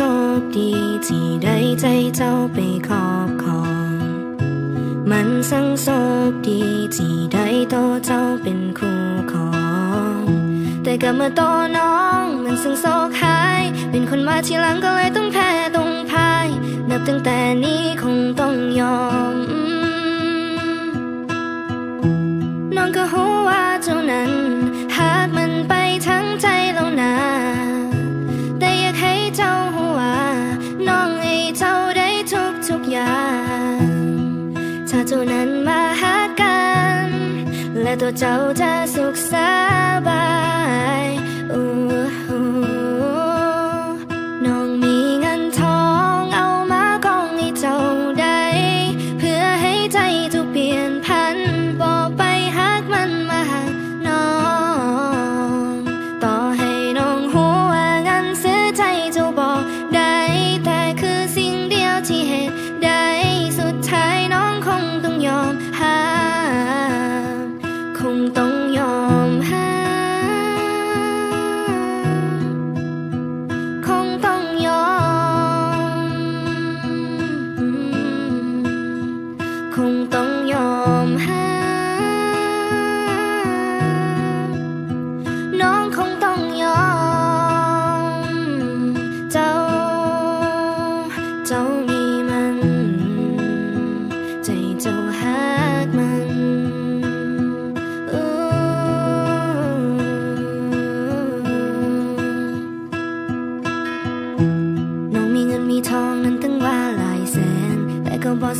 โชคดีที่ได้ใจเจ้าไปครอบครอง มันสังโชคดีที่ได้โตเจ้าเป็นคู่ของ แต่กลับมาโตน้องมันสังโชคหาย เป็นคนมาทีหลังก็เลยต้องแพ้ต้องพ่าย นับตั้งแต่นี้คงต้องยอม เจ้านั้นมาหากัน และตัวเจ้าจะสุข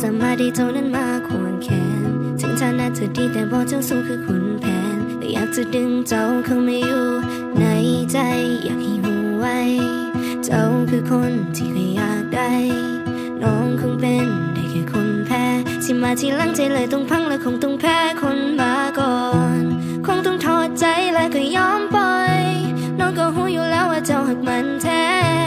สามารถได้เจ้านั้นมาควรแขน ถึงฐานะเธอดีแต่บอกเจ้าสูงคือขุนแผนแต่อยากจะดึงเจ้าเข้ามาอยู่ในใจ อยากให้หูไว้ เจ้าคือคนที่เคยอยากได้ น้องคงเป็นได้แค่คนแพ้ที่มาทีหลังใจเลยต้องพังและคงต้องแพ้คนมาก่อน คงต้องถอดใจและก็ยอมปล่อย น้องก็หูอยู่แล้วว่าเจ้าหักมันแท้